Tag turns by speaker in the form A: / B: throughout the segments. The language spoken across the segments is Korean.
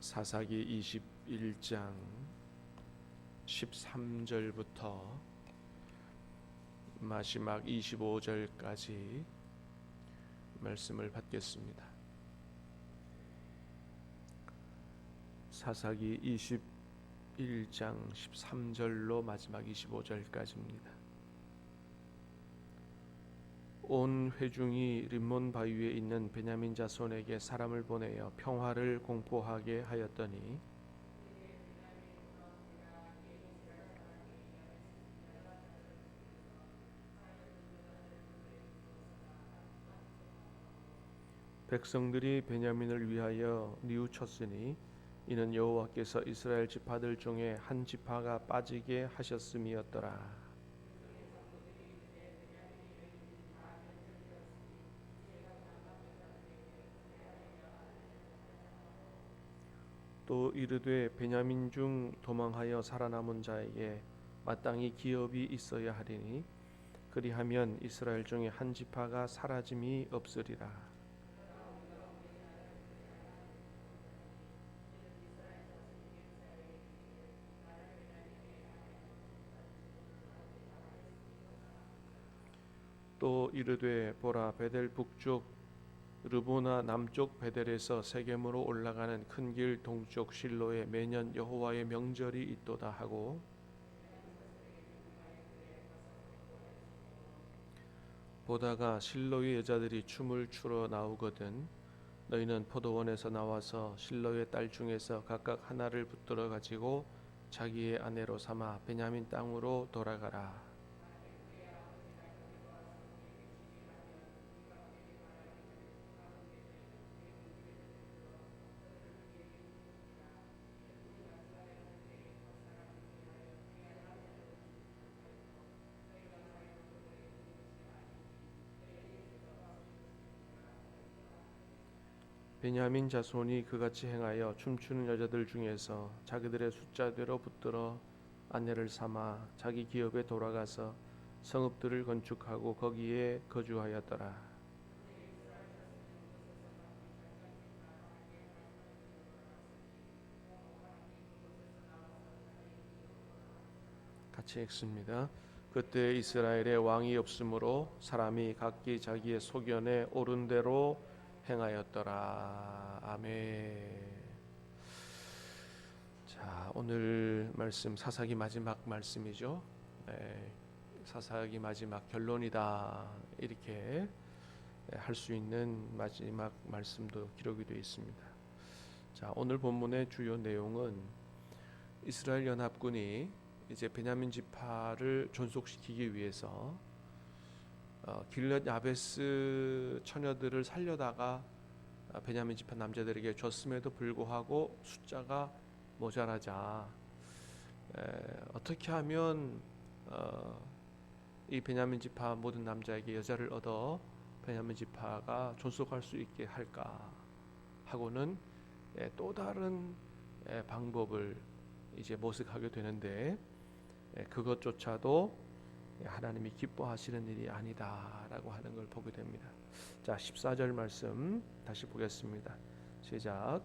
A: 사사기 21장 13절부터 마지막 25절까지 말씀을 받겠습니다. 사사기 21장 13절로 마지막 25절까지입니다. 온 회중이 림몬 바위 위에 있는 베냐민 자손에게 사람을 보내어 평화를 공포하게 하였더니 백성들이 베냐민을 위하여 뉘우쳤으니 이는 여호와께서 이스라엘 지파들 중에 한 지파가 빠지게 하셨음이었더라. 또 이르되 베냐민 중 도망하여 살아남은 자에게 마땅히 기업이 있어야 하리니 그리하면 이스라엘 중에 한 지파가 사라짐이 없으리라. 또 이르되 보라 베델 북쪽 르보나 남쪽 베델에서 세겜으로 올라가는 큰 길 동쪽 실로에 매년 여호와의 명절이 있도다 하고 보다가 실로의 여자들이 춤을 추러 나오거든 너희는 포도원에서 나와서 실로의 딸 중에서 각각 하나를 붙들어 가지고 자기의 아내로 삼아 베냐민 땅으로 돌아가라 베냐민 자손이 그같이 행하여 춤추는 여자들 중에서 자기들의 숫자대로 붙들어 아내를 삼아 자기 기업에 돌아가서 성읍들을 건축하고 거기에 거주하였더라. 같이 읽습니다. 그때 이스라엘에 왕이 없으므로 사람이 각기 자기의 소견에 옳은 대로 행하였더라. 아멘. 자, 오늘 말씀 사사기 마지막 말씀이죠. 네, 사사기 마지막 결론이다. 이렇게 할 수 있는 마지막 말씀도 기록이 되어 있습니다. 자, 오늘 본문의 주요 내용은 이스라엘 연합군이 이제 베냐민 지파를 존속시키기 위해서 어, 길렛 야베스 처녀들을 살려다가 어, 베냐민 지파 남자들에게 줬음에도 불구하고 숫자가 모자라자. 에, 어떻게 하면 어, 이 베냐민 지파 모든 남자에게 여자를 얻어 베냐민 지파가 존속할 수 있게 할까? 하고는 에, 또 다른 에, 방법을 이제 모색하게 되는데 에, 그것조차도 하나님이 기뻐하시는 일이 아니다라고 하는 걸 보게 됩니다. 자, 14절 말씀 다시 보겠습니다. 시작.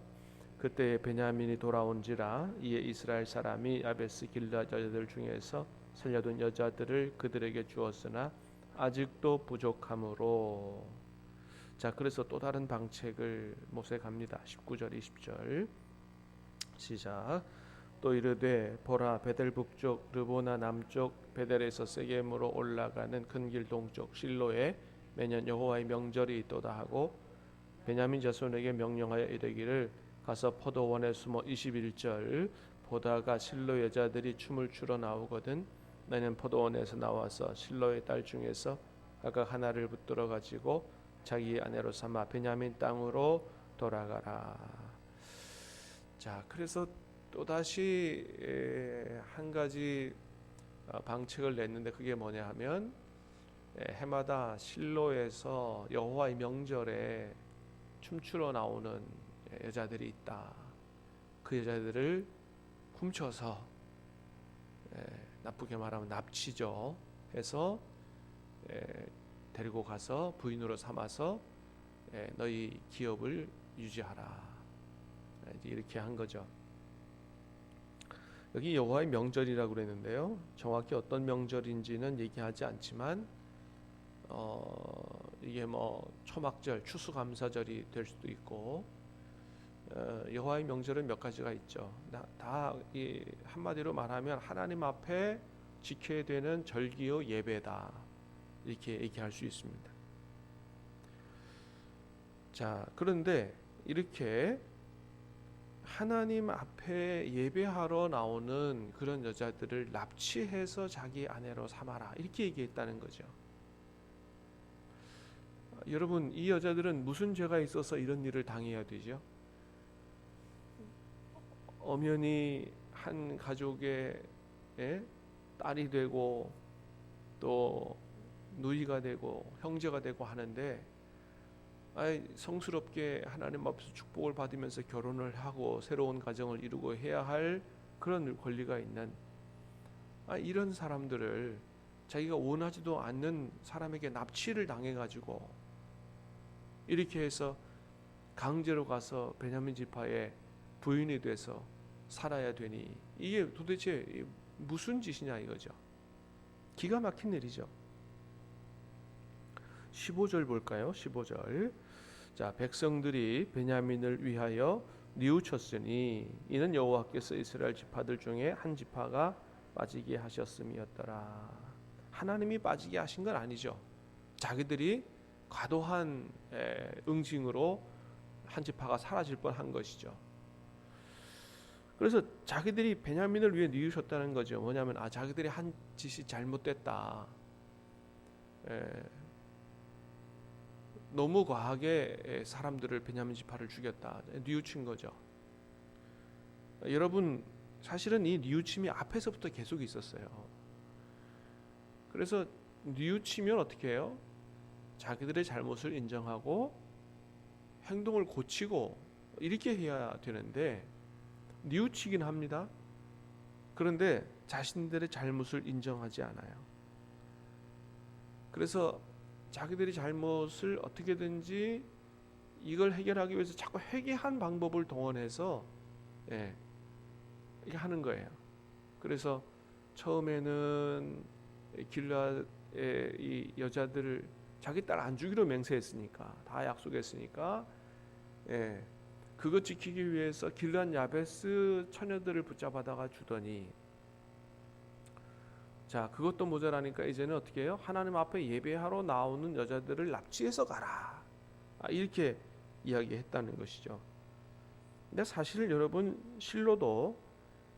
A: 그때 베냐민이 돌아온지라 이에 이스라엘 사람이 야베스 길라 여자들 중에서 살려둔 여자들을 그들에게 주었으나 아직도 부족함으로 자 그래서 또 다른 방책을 모색합니다. 19절 20절 시작 또 이르되 보라 베델 북쪽 르보나 남쪽 베델에서 세겜으로 올라가는 큰 길 동쪽 실로에 매년 여호와의 명절이 있도다 하고 베냐민 자손에게 명령하여 이르기를 가서 포도원에 숨어 21절 보다가 실로 여자들이 춤을 추러 나오거든 나는 포도원에서 나와서 실로의 딸 중에서 각각 하나를 붙들어 가지고 자기 아내로 삼아 베냐민 땅으로 돌아가라. 자, 그래서 또 다시 한 가지 어, 방책을 냈는데 그게 뭐냐 하면 해마다 실로에서 여호와의 명절에 춤추러 나오는 여자들이 있다. 그 여자들을 훔쳐서 나쁘게 말하면 납치죠. 해서 데리고 가서 부인으로 삼아서 너희 기업을 유지하라. 이렇게 한 거죠. 여기 여호와의 명절이라고 그랬는데요. 정확히 어떤 명절인지는 얘기하지 않지만 어, 이게 뭐 초막절, 추수감사절이 될 수도 있고 어, 여호와의 명절은 몇 가지가 있죠. 다 이 한마디로 말하면 하나님 앞에 지켜야 되는 절기요 예배다 이렇게 얘기할 수 있습니다. 자 그런데 이렇게 하나님 앞에 예배하러 나오는 그런 여자들을 납치해서 자기 아내로 삼아라 이렇게 얘기했다는 거죠. 여러분 이 여자들은 무슨 죄가 있어서 이런 일을 당해야 되죠? 엄연히 한 가족의 예? 딸이 되고 또 누이가 되고 형제가 되고 하는데 성스럽게 하나님 앞에서 축복을 받으면서 결혼을 하고 새로운 가정을 이루고 해야 할 그런 권리가 있는 아 이런 사람들을 자기가 원하지도 않는 사람에게 납치를 당해 가지고 이렇게 해서 강제로 가서 베냐민 지파의 부인이 돼서 살아야 되니 이게 도대체 무슨 짓이냐 이거죠. 기가 막힌 일이죠. 15절 볼까요? 15절. 자, 백성들이 베냐민을 위하여 뉘우쳤으니 이는 여호와께서 이스라엘 지파들 중에 한 지파가 빠지게 하셨음이었더라. 하나님이 빠지게 하신 건 아니죠. 자기들이 과도한 응징으로 한 지파가 사라질 뻔한 것이죠. 그래서 자기들이 베냐민을 위해 뉘우셨다는 거죠. 뭐냐면 아 자기들이 한 짓이 잘못됐다. 에, 너무 과하게 사람들을 베냐민 지파를 죽였다. 뉘우친 거죠. 여러분 사실은 이 뉘우침이 앞에서부터 계속 있었어요. 그래서 뉘우치면 어떻게 해요? 자기들의 잘못을 인정하고 행동을 고치고 이렇게 해야 되는데 뉘우치긴 합니다. 그런데 자신들의 잘못을 인정하지 않아요. 그래서 자기들이 잘못을 어떻게든지 이걸 해결하기 위해서 자꾸 회개한 방법을 동원해서 예, 이렇게 하는 거예요. 그래서 처음에는 길라의 이 여자들을 자기 딸 안 주기로 맹세했으니까 다 약속했으니까 예, 그것 지키기 위해서 길란 야베스 처녀들을 붙잡아다가 주더니 자 그것도 모자라니까 이제는 어떻게 해요? 하나님 앞에 예배하러 나오는 여자들을 납치해서 가라 아, 이렇게 이야기했다는 것이죠. 근데 사실 여러분 실로도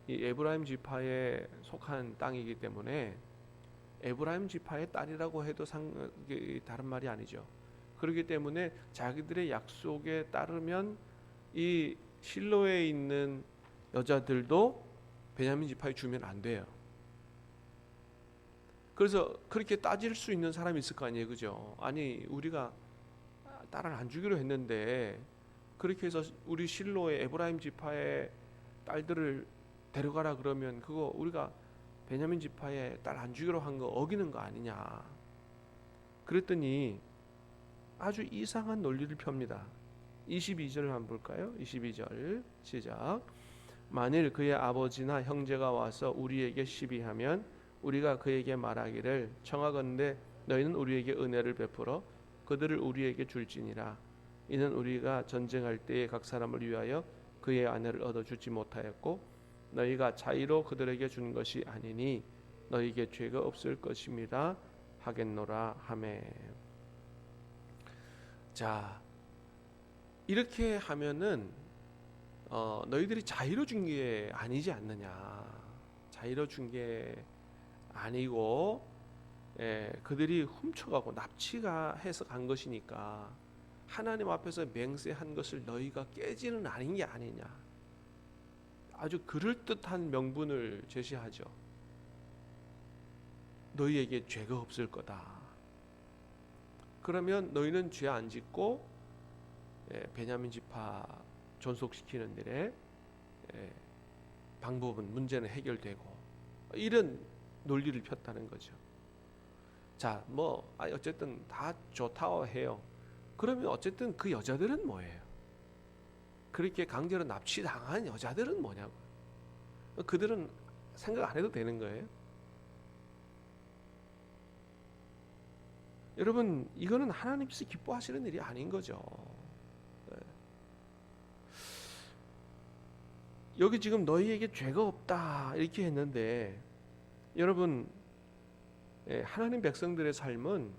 A: 이 에브라임 지파에 속한 땅이기 때문에 에브라임 지파의 딸이라고 해도 상 다른 말이 아니죠. 그렇기 때문에 자기들의 약속에 따르면 이 실로에 있는 여자들도 베냐민 지파에 주면 안 돼요. 그래서 그렇게 따질 수 있는 사람이 있을 거 아니에요, 그죠? 아니 우리가 딸을 안 주기로 했는데 그렇게 해서 우리 실로의 에브라임 지파의 딸들을 데려가라 그러면 그거 우리가 베냐민 지파에 딸안 주기로 한 거 어기는 거 아니냐? 그랬더니 아주 이상한 논리를 펴니다. 22절을 한번 볼까요? 22절 시작. 만일 그의 아버지나 형제가 와서 우리에게 시비하면 우리가 그에게 말하기를 청하건대 너희는 우리에게 은혜를 베풀어 그들을 우리에게 줄지니라. 이는 우리가 전쟁할 때에 각 사람을 위하여 그의 아내를 얻어 주지 못하였고 너희가 자의로 그들에게 준 것이 아니니 너희에게 죄가 없을 것입니다. 하겠노라 하매. 자, 이렇게 하면은 어, 너희들이 자의로 준 게 아니지 않느냐. 자의로 준게 아니고 예, 그들이 훔쳐가고 납치가 해서 간 것이니까 하나님 앞에서 맹세한 것을 너희가 깨지는 아닌 게 아니냐. 아주 그럴듯한 명분을 제시하죠. 너희에게 죄가 없을 거다. 그러면 너희는 죄 안 짓고 예, 베냐민 지파 존속시키는 일에 예, 방법은 문제는 해결되고 이런 논리를 폈다는 거죠. 자, 뭐 아, 어쨌든 다 좋다고 해요. 그러면 어쨌든 그 여자들은 뭐예요? 그렇게 강제로 납치당한 여자들은 뭐냐고. 그들은 생각 안 해도 되는 거예요. 여러분, 이거는 하나님께서 기뻐하시는 일이 아닌 거죠. 네. 여기 지금 너희에게 죄가 없다 이렇게 했는데 여러분 예, 하나님 백성들의 삶은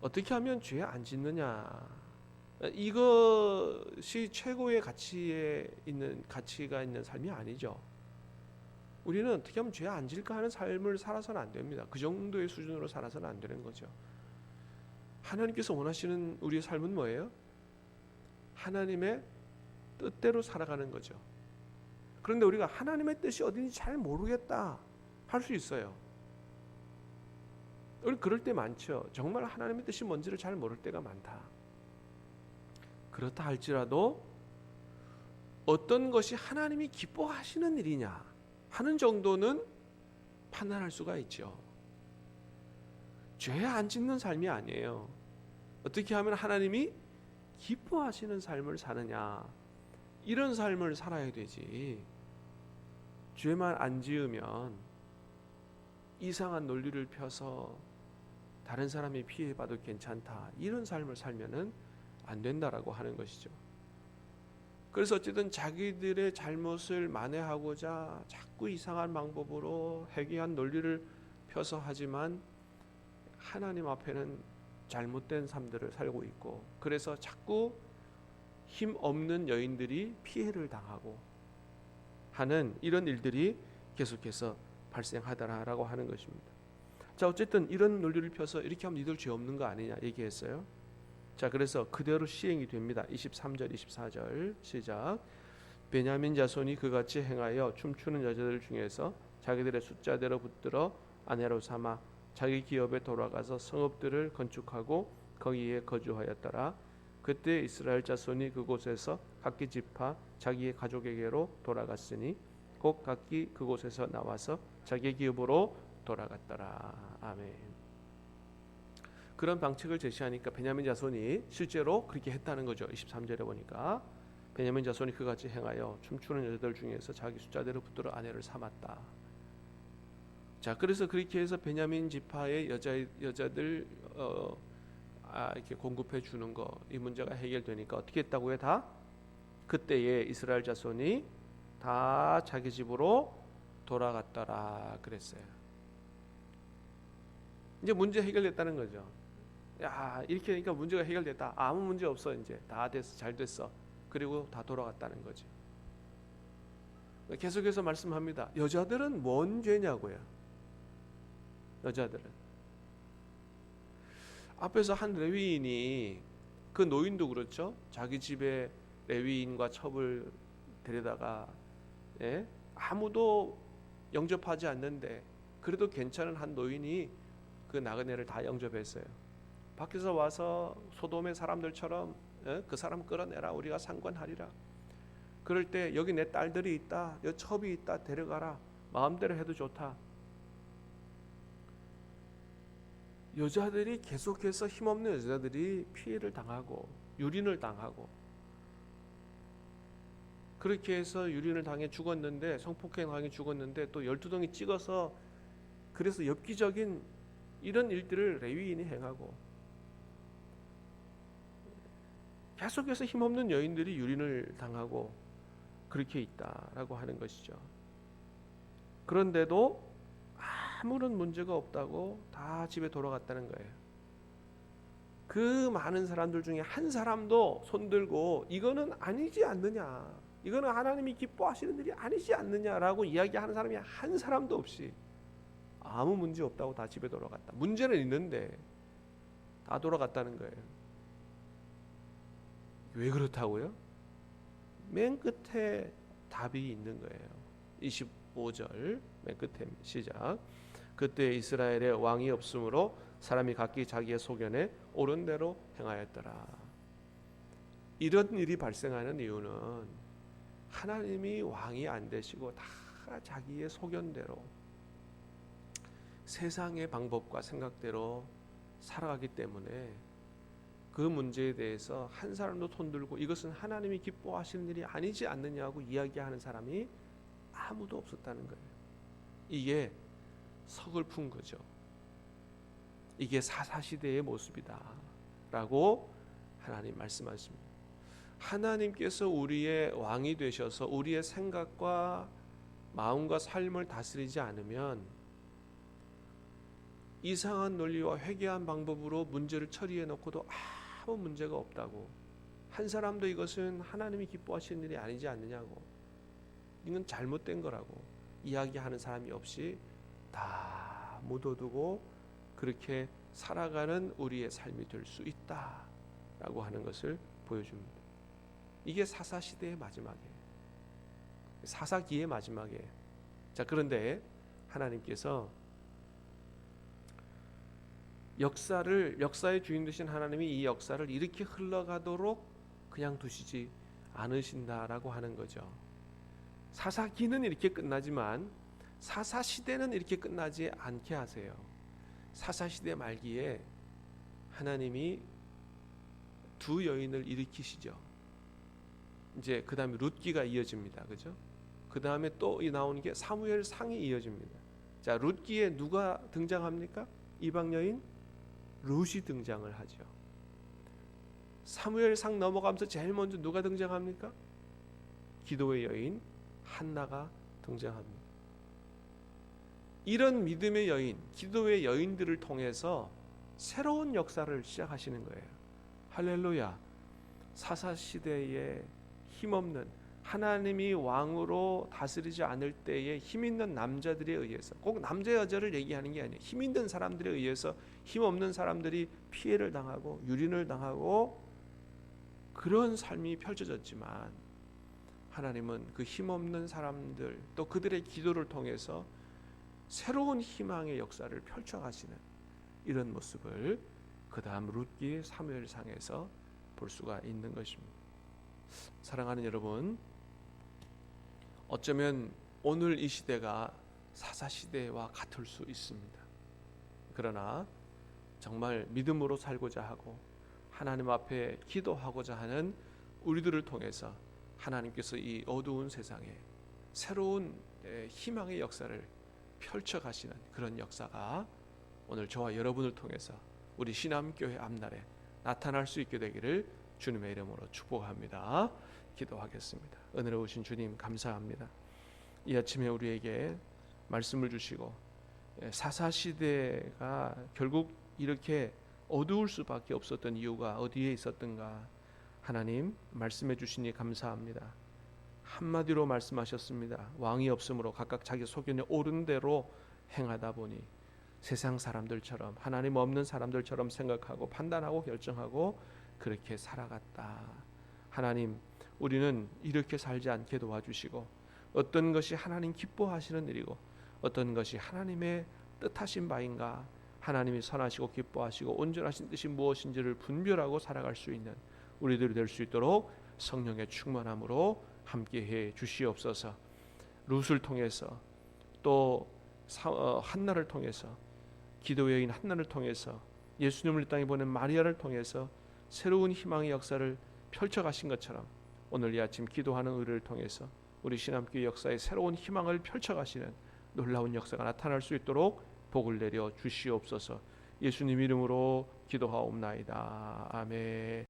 A: 어떻게 하면 죄 안 짓느냐 이것이 최고의 가치에 있는 가치가 있는 삶이 아니죠. 우리는 어떻게 하면 죄 안 질까 하는 삶을 살아서는 안 됩니다. 그 정도의 수준으로 살아서는 안 되는 거죠. 하나님께서 원하시는 우리의 삶은 뭐예요? 하나님의 뜻대로 살아가는 거죠. 그런데 우리가 하나님의 뜻이 어딘지 잘 모르겠다 할 수 있어요. 그럴 때 많죠. 정말 하나님의 뜻이 뭔지를 잘 모를 때가 많다. 그렇다 할지라도 어떤 것이 하나님이 기뻐하시는 일이냐 하는 정도는 판단할 수가 있죠. 죄 안 짓는 삶이 아니에요. 어떻게 하면 하나님이 기뻐하시는 삶을 사느냐 이런 삶을 살아야 되지. 죄만 안 지으면 이상한 논리를 펴서 다른 사람이 피해봐도 괜찮다 이런 삶을 살면은 안 된다라고 하는 것이죠. 그래서 어쨌든 자기들의 잘못을 만회하고자 자꾸 이상한 방법으로 해괴한 논리를 펴서 하지만 하나님 앞에는 잘못된 삶들을 살고 있고 그래서 자꾸 힘 없는 여인들이 피해를 당하고 하는 이런 일들이 계속해서 발생하더라라고 하는 것입니다. 자 어쨌든 이런 논리를 펴서 이렇게 하면 니들 죄 없는 거 아니냐 얘기했어요. 자 그래서 그대로 시행이 됩니다. 23절 24절 시작. 베냐민 자손이 그같이 행하여 춤추는 여자들 중에서 자기들의 숫자대로 붙들어 아내로 삼아 자기 기업에 돌아가서 성읍들을 건축하고 거기에 거주하였더라. 그때 이스라엘 자손이 그곳에서 각기 지파 자기의 가족에게로 돌아갔으니 곧 각기 그곳에서 나와서 자기 기업으로 돌아갔더라. 아멘. 그런 방책을 제시하니까 베냐민 자손이 실제로 그렇게 했다는 거죠. 23절에 보니까 베냐민 자손이 그같이 행하여 춤추는 여자들 중에서 자기 숫자대로 붙들어 아내를 삼았다. 자, 그래서 그렇게 해서 베냐민 지파의 여자 여자들 어, 아, 이렇게 공급해 주는 거 이 문제가 해결되니까 어떻게 했다고요? 다 그때에 이스라엘 자손이 다 자기 집으로 돌아갔더라 그랬어요. 이제 문제 해결됐다는 거죠. 야 이렇게 하니까 문제가 해결됐다. 아무 문제 없어 이제 다 됐어 잘 됐어. 그리고 다 돌아갔다는 거지. 계속해서 말씀합니다. 여자들은 뭔 죄냐고요. 여자들은 앞에서 한 레위인이 그 노인도 그렇죠. 자기 집에 레위인과 첩을 데려다가 예? 아무도 영접하지 않는데 그래도 괜찮은 한 노인이 그 나그네를 다 영접했어요. 밖에서 와서 소돔의 사람들처럼 예? 그 사람 끌어내라 우리가 상관하리라. 그럴 때 여기 내 딸들이 있다, 여기 첩이 있다 데려가라 마음대로 해도 좋다. 여자들이 계속해서 힘없는 여자들이 피해를 당하고 유린을 당하고 그렇게 해서 유린을 당해 죽었는데 성폭행 당해 죽었는데 또 열두 덩이 찍어서 그래서 엽기적인 이런 일들을 레위인이 행하고 계속해서 힘없는 여인들이 유린을 당하고 그렇게 있다라고 하는 것이죠. 그런데도 아무런 문제가 없다고 다 집에 돌아갔다는 거예요. 그 많은 사람들 중에 한 사람도 손들고 이거는 아니지 않느냐. 이거는 하나님이 기뻐하시는 일이 아니지 않느냐라고 이야기하는 사람이 한 사람도 없이 아무 문제 없다고 다 집에 돌아갔다. 문제는 있는데 다 돌아갔다는 거예요. 왜 그렇다고요? 맨 끝에 답이 있는 거예요. 25절 맨 끝에 시작. 그때 이스라엘에 왕이 없으므로 사람이 각기 자기의 소견에 옳은 대로 행하였더라. 이런 일이 발생하는 이유는 하나님이 왕이 안 되시고 다 자기의 소견대로 세상의 방법과 생각대로 살아가기 때문에 그 문제에 대해서 한 사람도 손 들고 이것은 하나님이 기뻐하시는 일이 아니지 않느냐고 이야기하는 사람이 아무도 없었다는 거예요. 이게 서글픈 거죠. 이게 사사 시대의 모습이다 라고 하나님 말씀하십니다. 하나님께서 우리의 왕이 되셔서 우리의 생각과 마음과 삶을 다스리지 않으면 이상한 논리와 회개한 방법으로 문제를 처리해 놓고도 아무 문제가 없다고 한 사람도 이것은 하나님이 기뻐하시는 일이 아니지 않느냐고 이건 잘못된 거라고 이야기하는 사람이 없이 다 묻어두고 그렇게 살아가는 우리의 삶이 될 수 있다라고 하는 것을 보여줍니다. 이게 사사 시대의 마지막이에요. 사사기의 마지막이에요. 자 그런데 하나님께서 역사를 역사의 주인 되신 하나님이 이 역사를 이렇게 흘러가도록 그냥 두시지 않으신다라고 하는 거죠. 사사기는 이렇게 끝나지만 사사 시대는 이렇게 끝나지 않게 하세요. 사사 시대 말기에 하나님이 두 여인을 일으키시죠. 이제 그 다음에 룻기가 이어집니다. 그죠? 그 다음에 또이 나오는 게 사무엘 상이 이어집니다. 자, 룻기에 누가 등장합니까? 이방 여인 룻이 등장을 하죠. 사무엘 상 넘어가면서 제일 먼저 누가 등장합니까? 기도의 여인 한나가 등장합니다. 이런 믿음의 여인, 기도의 여인들을 통해서 새로운 역사를 시작하시는 거예요. 할렐루야. 사사 시대에 힘없는 하나님이 왕으로 다스리지 않을 때에 힘 있는 남자들에 의해서 꼭 남자 여자를 얘기하는 게 아니에요. 힘 있는 사람들에 의해서 힘 없는 사람들이 피해를 당하고 유린을 당하고 그런 삶이 펼쳐졌지만 하나님은 그 힘 없는 사람들 또 그들의 기도를 통해서 새로운 희망의 역사를 펼쳐 가시는 이런 모습을 그다음 룻기 사무엘상에서 볼 수가 있는 것입니다. 사랑하는 여러분, 어쩌면 오늘 이 시대가 사사 시대와 같을 수 있습니다. 그러나 정말 믿음으로 살고자 하고 하나님 앞에 기도하고자 하는 우리들을 통해서 하나님께서 이 어두운 세상에 새로운 희망의 역사를 펼쳐 가시는 그런 역사가 오늘 저와 여러분을 통해서 우리 신암교회 앞날에 나타날 수 있게 되기를 주님의 이름으로 축복합니다. 기도하겠습니다. 은혜로우신 주님 감사합니다. 이 아침에 우리에게 말씀을 주시고 예, 사사 시대가 결국 이렇게 어두울 수밖에 없었던 이유가 어디에 있었던가 하나님 말씀해 주시니 감사합니다. 한마디로 말씀하셨습니다. 왕이 없으므로 각각 자기 소견에 옳은 대로 행하다 보니 세상 사람들처럼 하나님 없는 사람들처럼 생각하고 판단하고 결정하고 그렇게 살아갔다. 하나님, 우리는 이렇게 살지 않게 도와주시고 어떤 것이 하나님 기뻐하시는 일이고 어떤 것이 하나님의 뜻하신 바인가 하나님이 선하시고 기뻐하시고 온전하신 뜻이 무엇인지를 분별하고 살아갈 수 있는 우리들이 될 수 있도록 성령의 충만함으로 함께해 주시옵소서. 룻을 통해서 또 사, 어, 한나를 통해서 기도 여인 한나를 통해서 예수님을 이 땅에 보낸 마리아를 통해서 새로운 희망의 역사를 펼쳐 가신 것처럼 오늘 이 아침 기도하는 의를 통해서 우리 신함교회 역사에 새로운 희망을 펼쳐 가시는 놀라운 역사가 나타날 수 있도록 복을 내려 주시옵소서. 예수님 이름으로 기도하옵나이다. 아멘.